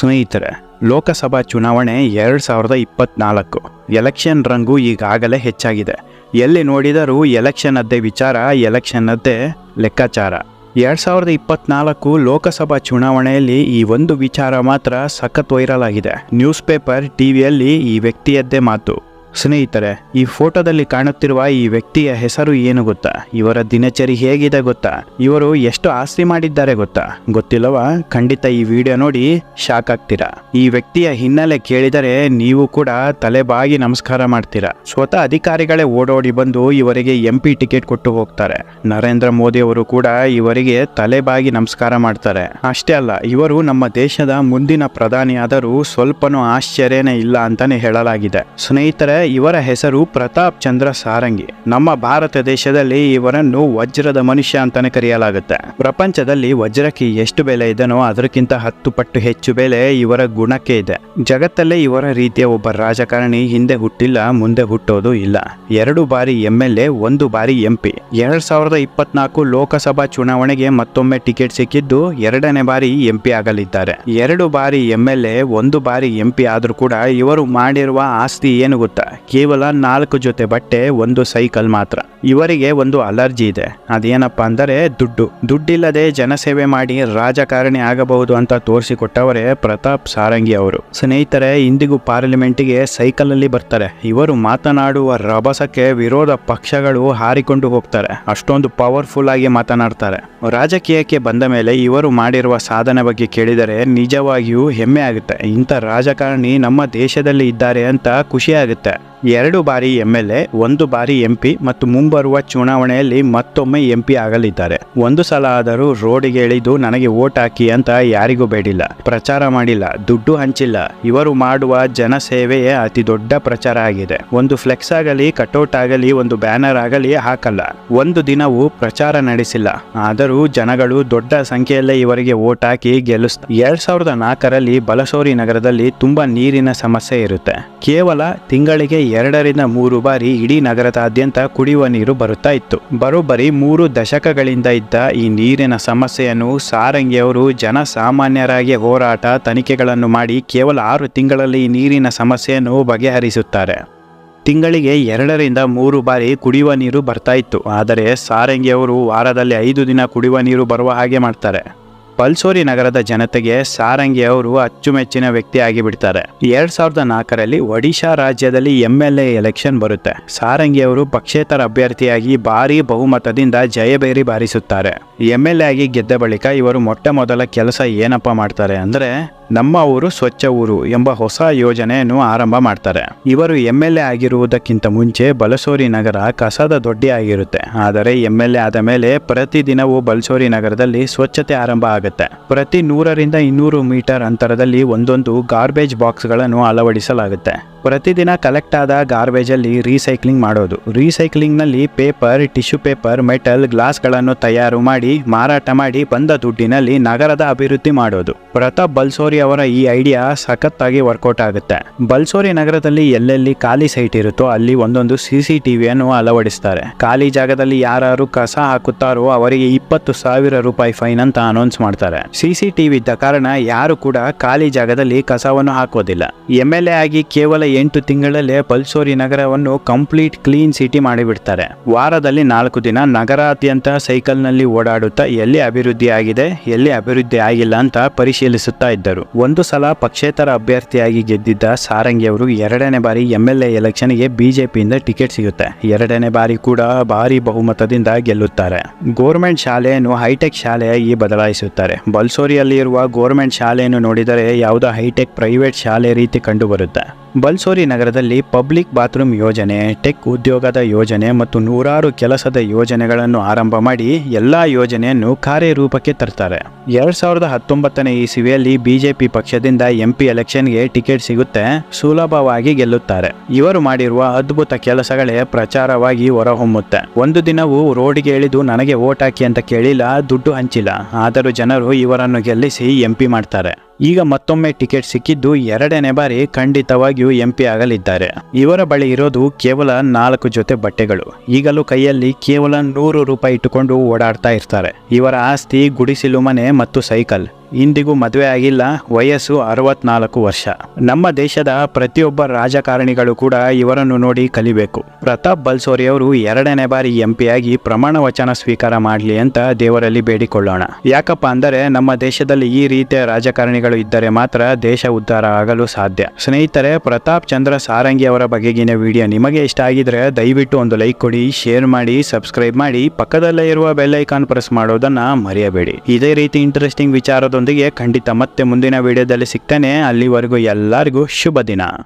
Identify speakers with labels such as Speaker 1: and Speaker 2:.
Speaker 1: ಸ್ನೇಹಿತರೆ, ಲೋಕಸಭಾ ಚುನಾವಣೆ ಎರಡು ಸಾವಿರದ ಇಪ್ಪತ್ನಾಲ್ಕು. ಎಲೆಕ್ಷನ್ ರಂಗು ಈಗಾಗಲೇ ಹೆಚ್ಚಾಗಿದೆ. ಎಲ್ಲಿ ನೋಡಿದರೂ ಎಲೆಕ್ಷನ್ ಅದ್ದೇ ವಿಚಾರ ಎಲೆಕ್ಷನ್ ಅದ್ದೇ ಲೆಕ್ಕಾಚಾರ. ಎರಡು ಸಾವಿರದ ಇಪ್ಪತ್ನಾಲ್ಕು ಲೋಕಸಭಾ ಚುನಾವಣೆಯಲ್ಲಿ ಈ ಒಂದು ವಿಚಾರ ಮಾತ್ರ ಸಖತ್ ವೈರಲ್ ಆಗಿದೆ. ನ್ಯೂಸ್ ಪೇಪರ್, ಟಿವಿಯಲ್ಲಿ ಈ ವ್ಯಕ್ತಿಯದ್ದೇ ಮಾತು. ಸ್ನೇಹಿತರೆ, ಈ ಫೋಟೋದಲ್ಲಿ ಕಾಣುತ್ತಿರುವ ಈ ವ್ಯಕ್ತಿಯ ಹೆಸರು ಏನು ಗೊತ್ತಾ? ಇವರ ದಿನಚರಿ ಹೇಗಿದೆ ಗೊತ್ತಾ? ಇವರು ಎಷ್ಟು ಆಸ್ತಿ ಮಾಡಿದ್ದಾರೆ ಗೊತ್ತಾ? ಗೊತ್ತಿಲ್ಲವ? ಖಂಡಿತ ಈ ವಿಡಿಯೋ ನೋಡಿ ಶಾಕ್ ಆಗ್ತೀರಾ? ಈ ವ್ಯಕ್ತಿಯ ಹಿನ್ನೆಲೆ ಕೇಳಿದರೆ ನೀವು ಕೂಡ ತಲೆಬಾಗಿ ನಮಸ್ಕಾರ ಮಾಡ್ತೀರಾ? ಸ್ವತಃ ಅಧಿಕಾರಿಗಳೇ ಓಡೋಡಿ ಬಂದು ಇವರಿಗೆ ಎಂ ಪಿ ಟಿಕೆಟ್ ಕೊಟ್ಟು ಹೋಗ್ತಾರೆ. ನರೇಂದ್ರ ಮೋದಿ ಅವರು ಕೂಡ ಇವರಿಗೆ ತಲೆಬಾಗಿ ನಮಸ್ಕಾರ ಮಾಡ್ತಾರೆ. ಅಷ್ಟೇ ಅಲ್ಲ, ಇವರು ನಮ್ಮ ದೇಶದ ಮುಂದಿನ ಪ್ರಧಾನಿಯಾದರೂ ಸ್ವಲ್ಪನೂ ಆಶ್ಚರ್ಯನೇ ಇಲ್ಲ ಅಂತಾನೆ ಹೇಳಲಾಗಿದೆ. ಸ್ನೇಹಿತರೆ ಇವರ ಹೆಸರು ಪ್ರತಾಪ್ ಚಂದ್ರ ಸಾರಂಗಿ. ನಮ್ಮ ಭಾರತ ದೇಶದಲ್ಲಿ ಇವರನ್ನು ವಜ್ರದ ಮನುಷ್ಯ ಅಂತಾನೆ ಕರೆಯಲಾಗುತ್ತೆ. ಪ್ರಪಂಚದಲ್ಲಿ ವಜ್ರಕ್ಕೆ ಎಷ್ಟು ಬೆಲೆ ಇದನೋ ಅದಕ್ಕಿಂತ ಹತ್ತು ಪಟ್ಟು ಹೆಚ್ಚು ಬೆಲೆ ಇವರ ಗುಣಕ್ಕೆ ಇದೆ. ಜಗತ್ತಲ್ಲೇ ಇವರ ರೀತಿಯ ಒಬ್ಬ ರಾಜಕಾರಣಿ ಹಿಂದೆ ಹುಟ್ಟಿಲ್ಲ, ಮುಂದೆ ಹುಟ್ಟೋದು ಇಲ್ಲ. ಎರಡು ಬಾರಿ ಎಂ ಎಲ್ ಎ ಒಂದು ಬಾರಿ ಎಂಪಿ. ಎರಡ್ ಸಾವಿರದ ಇಪ್ಪತ್ನಾಲ್ಕು ಲೋಕಸಭಾ ಚುನಾವಣೆಗೆ ಮತ್ತೊಮ್ಮೆ ಟಿಕೆಟ್ ಸಿಕ್ಕಿದ್ದು ಎರಡನೇ ಬಾರಿ ಎಂಪಿ ಆಗಲಿದ್ದಾರೆ. ಎರಡು ಬಾರಿ ಎಂ ಎಲ್ ಎ ಒಂದು ಬಾರಿ ಎಂಪಿ ಆದ್ರೂ ಕೂಡ ಇವರು ಮಾಡಿರುವ ಆಸ್ತಿ ಏನು ಗೊತ್ತಾ? ಕೇವಲ ನಾಲ್ಕು ಜೊತೆ ಬಟ್ಟೆ, ಒಂದು ಸೈಕಲ್ ಮಾತ್ರ. ಇವರಿಗೆ ಒಂದು ಅಲರ್ಜಿ ಇದೆ. ಅದೇನಪ್ಪ ಅಂದರೆ ದುಡ್ಡು. ದುಡ್ಡಿಲ್ಲದೆ ಜನಸೇವೆ ಮಾಡಿ ರಾಜಕಾರಣಿ ಆಗಬಹುದು ಅಂತ ತೋರಿಸಿಕೊಟ್ಟವರೇ ಪ್ರತಾಪ್ ಸಾರಂಗಿ ಅವರು. ಸ್ನೇಹಿತರೆ, ಇಂದಿಗೂ ಪಾರ್ಲಿಮೆಂಟಿಗೆ ಸೈಕಲ್ ಅಲ್ಲಿ ಬರ್ತಾರೆ. ಇವರು ಮಾತನಾಡುವ ರಭಸಕ್ಕೆ ವಿರೋಧ ಪಕ್ಷಗಳು ಹಾರಿಕೊಂಡು ಹೋಗ್ತಾರೆ. ಅಷ್ಟೊಂದು ಪವರ್ಫುಲ್ ಆಗಿ ಮಾತನಾಡ್ತಾರೆ. ರಾಜಕೀಯಕ್ಕೆ ಬಂದ ಮೇಲೆ ಇವರು ಮಾಡಿರುವ ಸಾಧನೆ ಬಗ್ಗೆ ಕೇಳಿದರೆ ನಿಜವಾಗಿಯೂ ಹೆಮ್ಮೆ ಆಗುತ್ತೆ. ಇಂಥ ರಾಜಕಾರಣಿ ನಮ್ಮ ದೇಶದಲ್ಲಿ ಇದ್ದಾರೆ ಅಂತ ಖುಷಿ ಆಗುತ್ತೆ. that. ಎರಡು ಬಾರಿ ಎಂ ಎಲ್ ಎ ಒಂದು ಬಾರಿ ಎಂ ಪಿ ಮತ್ತು ಮುಂಬರುವ ಚುನಾವಣೆಯಲ್ಲಿ ಮತ್ತೊಮ್ಮೆ ಎಂ ಪಿ ಆಗಲಿದ್ದಾರೆ. ಒಂದು ಸಲ ಆದರೂ ರೋಡಿಗೆ ಇಳಿದು ನನಗೆ ಓಟ್ ಹಾಕಿ ಅಂತ ಯಾರಿಗೂ ಬೇಡಿಲ್ಲ. ಪ್ರಚಾರ ಮಾಡಿಲ್ಲ, ದುಡ್ಡು ಹಂಚಿಲ್ಲ. ಇವರು ಮಾಡುವ ಜನಸೇವೆಯೇ ಅತಿ ದೊಡ್ಡ ಪ್ರಚಾರ ಆಗಿದೆ. ಒಂದು ಫ್ಲೆಕ್ಸ್ ಆಗಲಿ, ಕಟೌಟ್ ಆಗಲಿ, ಒಂದು ಬ್ಯಾನರ್ ಆಗಲಿ ಹಾಕಲ್ಲ. ಒಂದು ದಿನವೂ ಪ್ರಚಾರ ನಡೆಸಿಲ್ಲ. ಆದರೂ ಜನಗಳು ದೊಡ್ಡ ಸಂಖ್ಯೆಯಲ್ಲೇ ಇವರಿಗೆ ಓಟ್ ಹಾಕಿ ಗೆಲ್ಲಿಸ್ತ, ಎರಡ್ ಸಾವಿರದ ನಾಲ್ಕರಲ್ಲಿ ಬಲಸೋರಿ ನಗರದಲ್ಲಿ ತುಂಬಾ ನೀರಿನ ಸಮಸ್ಯೆ ಇರುತ್ತೆ. ಕೇವಲ ತಿಂಗಳಿಗೆ ಎರಡರಿಂದ ಮೂರು ಬಾರಿ ಇಡೀ ನಗರದಾದ್ಯಂತ ಕುಡಿಯುವ ನೀರು ಬರುತ್ತಾ ಇತ್ತು. ಬರೋಬ್ಬರಿ ಮೂರು ದಶಕಗಳಿಂದ ಇದ್ದ ಈ ನೀರಿನ ಸಮಸ್ಯೆಯನ್ನು ಸಾರಂಗಿಯವರು ಜನಸಾಮಾನ್ಯರಾಗಿ ಹೋರಾಟ ತನಿಖೆಗಳನ್ನು ಮಾಡಿ ಕೇವಲ ಆರು ತಿಂಗಳಲ್ಲಿ ಈ ನೀರಿನ ಸಮಸ್ಯೆಯನ್ನು ಬಗೆಹರಿಸುತ್ತಾರೆ. ತಿಂಗಳಿಗೆ ಎರಡರಿಂದ ಮೂರು ಬಾರಿ ಕುಡಿಯುವ ನೀರು ಬರ್ತಾ ಇತ್ತು. ಆದರೆ ಸಾರಂಗಿಯವರು ವಾರದಲ್ಲಿ ಐದು ದಿನ ಕುಡಿಯುವ ನೀರು ಬರುವ ಹಾಗೆ ಮಾಡ್ತಾರೆ. ಪಲ್ಸೋರಿ ನಗರದ ಜನತೆಗೆ ಸಾರಂಗಿ ಅವರು ಅಚ್ಚುಮೆಚ್ಚಿನ ವ್ಯಕ್ತಿ ಆಗಿಬಿಡ್ತಾರೆ. ಎರಡ್ ಸಾವಿರದ ನಾಲ್ಕರಲ್ಲಿ ಒಡಿಶಾ ರಾಜ್ಯದಲ್ಲಿ ಎಂ ಎಲ್ ಎ ಎಲೆಕ್ಷನ್ ಬರುತ್ತೆ. ಸಾರಂಗಿ ಅವರು ಪಕ್ಷೇತರ ಅಭ್ಯರ್ಥಿಯಾಗಿ ಭಾರಿ ಬಹುಮತದಿಂದ ಜಯಬೇರಿ ಬಾರಿಸುತ್ತಾರೆ. ಎಂ ಎಲ್ ಎ ಆಗಿ ಗೆದ್ದ ಬಳಿಕ ಇವರು ಮೊಟ್ಟ ಮೊದಲ ಕೆಲಸ ಏನಪ್ಪ ಮಾಡ್ತಾರೆ ಅಂದರೆ ನಮ್ಮ ಊರು ಸ್ವಚ್ಛ ಊರು ಎಂಬ ಹೊಸ ಯೋಜನೆಯನ್ನು ಆರಂಭ ಮಾಡ್ತಾರೆ. ಇವರು ಎಂ ಎಲ್ ಎ ಆಗಿರುವುದಕ್ಕಿಂತ ಮುಂಚೆ ಬಲಸೋರಿ ನಗರ ಕಸದ ದೊಡ್ಡಿ ಆಗಿರುತ್ತೆ. ಆದರೆ ಎಂ ಎಲ್ ಎ ಆದ ಮೇಲೆ ಪ್ರತಿದಿನವೂ ಬಲಸೋರಿ ನಗರದಲ್ಲಿ ಸ್ವಚ್ಛತೆ ಆರಂಭ ಆಗುತ್ತೆ. ಪ್ರತಿ ನೂರರಿಂದ ಇನ್ನೂರು ಮೀಟರ್ ಅಂತರದಲ್ಲಿ ಒಂದೊಂದು ಗಾರ್ಬೇಜ್ ಬಾಕ್ಸ್ಗಳನ್ನು ಅಳವಡಿಸಲಾಗುತ್ತೆ. ಪ್ರತಿದಿನ ಕಲೆಕ್ಟ್ ಆದ ಗಾರ್ಬೇಜ್ ಅಲ್ಲಿ ರೀಸೈಕ್ಲಿಂಗ್ ಮಾಡೋದು. ರೀಸೈಕ್ಲಿಂಗ್ನಲ್ಲಿ ಪೇಪರ್ ಟಿಶ್ಯೂ ಪೇಪರ್ ಮೆಟಲ್ ಗ್ಲಾಸ್ಗಳನ್ನು ತಯಾರು ಮಾಡಿ, ಮಾರಾಟ ಮಾಡಿ ಬಂದ ದುಡ್ಡಿನಲ್ಲಿ ನಗರದ ಅಭಿವೃದ್ಧಿ ಮಾಡೋದು. ಪ್ರತಾಪ್ ಬಲ್ಸೋರಿ ಅವರ ಈ ಐಡಿಯಾ ಸಖತ್ತಾಗಿ ವರ್ಕೌಟ್ ಆಗುತ್ತೆ. ಬಲ್ಸೋರಿ ನಗರದಲ್ಲಿ ಎಲ್ಲೆಲ್ಲಿ ಖಾಲಿ ಸೈಟ್ ಇರುತ್ತೋ ಅಲ್ಲಿ ಒಂದೊಂದು ಸಿಸಿ ಟಿವಿಯನ್ನು ಅಳವಡಿಸ್ತಾರೆ. ಖಾಲಿ ಜಾಗದಲ್ಲಿ ಯಾರು ಕಸ ಹಾಕುತ್ತಾರೋ ಅವರಿಗೆ ಇಪ್ಪತ್ತು ಸಾವಿರ ರೂಪಾಯಿ ಫೈನ್ ಅಂತ ಅನೌನ್ಸ್ ಮಾಡ್ತಾರೆ. ಸಿಸಿ ಟಿವಿ ಇದ್ದ ಕಾರಣ ಯಾರು ಕೂಡ ಖಾಲಿ ಜಾಗದಲ್ಲಿ ಕಸವನ್ನು ಹಾಕೋದಿಲ್ಲ. ಎಂಎಲ್ಎ ಆಗಿ ಕೇವಲ ಎಂಟು ತಿಂಗಳಲ್ಲೇ ಪಲ್ಸೋರಿ ನಗರವನ್ನು ಕಂಪ್ಲೀಟ್ ಕ್ಲೀನ್ ಸಿಟಿ ಮಾಡಿಬಿಡ್ತಾರೆ. ವಾರದಲ್ಲಿ ನಾಲ್ಕು ದಿನ ನಗರಾದ್ಯಂತ ಸೈಕಲ್ನಲ್ಲಿ ಓಡಾಡುತ್ತಾ ಎಲ್ಲಿ ಅಭಿವೃದ್ಧಿ ಆಗಿದೆ, ಎಲ್ಲಿ ಅಭಿವೃದ್ಧಿ ಆಗಿಲ್ಲ ಅಂತ ಪರಿಶೀಲಿಸುತ್ತಾ ಇದ್ದರು. ಒಂದು ಸಲ ಪಕ್ಷೇತರ ಅಭ್ಯರ್ಥಿಯಾಗಿ ಗೆದ್ದಿದ್ದ ಸಾರಂಗಿ ಅವರು ಎರಡನೇ ಬಾರಿ ಎಂ ಎಲ್ ಎ ಎಲೆಕ್ಷನ್ಗೆ ಬಿಜೆಪಿಯಿಂದ ಟಿಕೆಟ್ ಸಿಗುತ್ತೆ. ಎರಡನೇ ಬಾರಿ ಕೂಡ ಭಾರಿ ಬಹುಮತದಿಂದ ಗೆಲ್ಲುತ್ತಾರೆ. ಗೋರ್ಮೆಂಟ್ ಶಾಲೆಯನ್ನು ಹೈಟೆಕ್ ಶಾಲೆಯಾಗಿ ಬದಲಾಯಿಸುತ್ತಾರೆ. ಬಲ್ಸೋರಿಯಲ್ಲಿ ಇರುವ ಗೋರ್ಮೆಂಟ್ ಶಾಲೆಯನ್ನು ನೋಡಿದರೆ ಯಾವುದೋ ಹೈಟೆಕ್ ಪ್ರೈವೇಟ್ ಶಾಲೆ ರೀತಿ ಕಂಡುಬರುತ್ತೆ. ಬಲ್ಸೋರಿ ನಗರದಲ್ಲಿ ಪಬ್ಲಿಕ್ ಬಾತ್ರೂಮ್ ಯೋಜನೆ, ಟೆಕ್ ಉದ್ಯೋಗದ ಯೋಜನೆ ಮತ್ತು ನೂರಾರು ಕೆಲಸದ ಯೋಜನೆಗಳನ್ನು ಆರಂಭ ಮಾಡಿ ಎಲ್ಲಾ ಯೋಜನೆಯನ್ನು ಕಾರ್ಯರೂಪಕ್ಕೆ ತರ್ತಾರೆ. ಎರಡ್ ಸಾವಿರದ ಹತ್ತೊಂಬತ್ತನೇ ಇಸವಿಯಲ್ಲಿ ಬಿಜೆಪಿ ಪಕ್ಷದಿಂದ ಎಂಪಿ ಎಲೆಕ್ಷನ್ಗೆ ಟಿಕೆಟ್ ಸಿಗುತ್ತೆ, ಸುಲಭವಾಗಿ ಗೆಲ್ಲುತ್ತಾರೆ. ಇವರು ಮಾಡಿರುವ ಅದ್ಭುತ ಕೆಲಸಗಳೇ ಪ್ರಚಾರವಾಗಿ ಹೊರಹೊಮ್ಮುತ್ತೆ. ಒಂದು ದಿನವೂ ರೋಡಿಗೆ ಇಳಿದು ನನಗೆ ವೋಟ್ ಹಾಕಿ ಅಂತ ಕೇಳಿಲ್ಲ, ದುಡ್ಡು ಹಂಚಿಲ್ಲ. ಆದರೂ ಜನರು ಇವರನ್ನು ಗೆಲ್ಲಿಸಿ ಎಂಪಿ ಮಾಡ್ತಾರೆ. ಈಗ ಮತ್ತೊಮ್ಮೆ ಟಿಕೆಟ್ ಸಿಕ್ಕಿದ್ದು ಎರಡನೇ ಬಾರಿ ಖಂಡಿತವಾಗಿಯೂ ಎಂಪಿ ಆಗಲಿದ್ದಾರೆ. ಇವರ ಬಳಿ ಇರೋದು ಕೇವಲ ನಾಲ್ಕು ಜೊತೆ ಬಟ್ಟೆಗಳು. ಈಗಲೂ ಕೈಯಲ್ಲಿ ಕೇವಲ ನೂರು ರೂಪಾಯಿ ಇಟ್ಟುಕೊಂಡು ಓಡಾಡ್ತಾ ಇರ್ತಾರೆ. ಇವರ ಆಸ್ತಿ, ಗುಡಿಸಿಲು ಮನೆ ಮತ್ತು ಸೈಕಲ್. ಇಂದಿಗೂ ಮದುವೆ ಆಗಿಲ್ಲ, ವಯಸ್ಸು ಅರವತ್ನಾಲ್ಕು ವರ್ಷ. ನಮ್ಮ ದೇಶದ ಪ್ರತಿಯೊಬ್ಬ ರಾಜಕಾರಣಿಗಳು ಕೂಡ ಇವರನ್ನು ನೋಡಿ ಕಲಿಬೇಕು. ಪ್ರತಾಪ್ ಬಲ್ಸೋರಿ ಅವರು ಎರಡನೇ ಬಾರಿ ಎಂ ಆಗಿ ಪ್ರಮಾಣ ವಚನ ಸ್ವೀಕಾರ ಮಾಡಲಿ ಅಂತ ದೇವರಲ್ಲಿ ಬೇಡಿಕೊಳ್ಳೋಣ. ಯಾಕಪ್ಪ ಅಂದರೆ ನಮ್ಮ ದೇಶದಲ್ಲಿ ಈ ರೀತಿಯ ರಾಜಕಾರಣಿಗಳು ಇದ್ದರೆ ಮಾತ್ರ ದೇಶ ಉದ್ಧಾರ ಆಗಲು ಸಾಧ್ಯ. ಸ್ನೇಹಿತರೆ, ಪ್ರತಾಪ್ ಚಂದ್ರ ಸಾರಂಗಿ ಅವರ ಬಗೆಗಿನ ವಿಡಿಯೋ ನಿಮಗೆ ಇಷ್ಟ ಆಗಿದ್ರೆ ದಯವಿಟ್ಟು ಒಂದು ಲೈಕ್ ಕೊಡಿ, ಶೇರ್ ಮಾಡಿ, ಸಬ್ಸ್ಕ್ರೈಬ್ ಮಾಡಿ, ಪಕ್ಕದಲ್ಲೇ ಇರುವ ಬೆಲ್ ಐಕಾನ್ ಪ್ರೆಸ್ ಮಾಡೋದನ್ನ ಮರೆಯಬೇಡಿ. ಇದೇ ರೀತಿ ಇಂಟ್ರೆಸ್ಟಿಂಗ್ ವಿಚಾರದೊಂದಿಗೆ ಖಂಡಿತ ಮತ್ತೆ ಮುಂದಿನ ವಿಡಿಯೋದಲ್ಲಿ ಸಿಗ್ತಾನೆ. ಅಲ್ಲಿವರೆಗೂ ಎಲ್ಲರಿಗೂ ಶುಭ ದಿನ.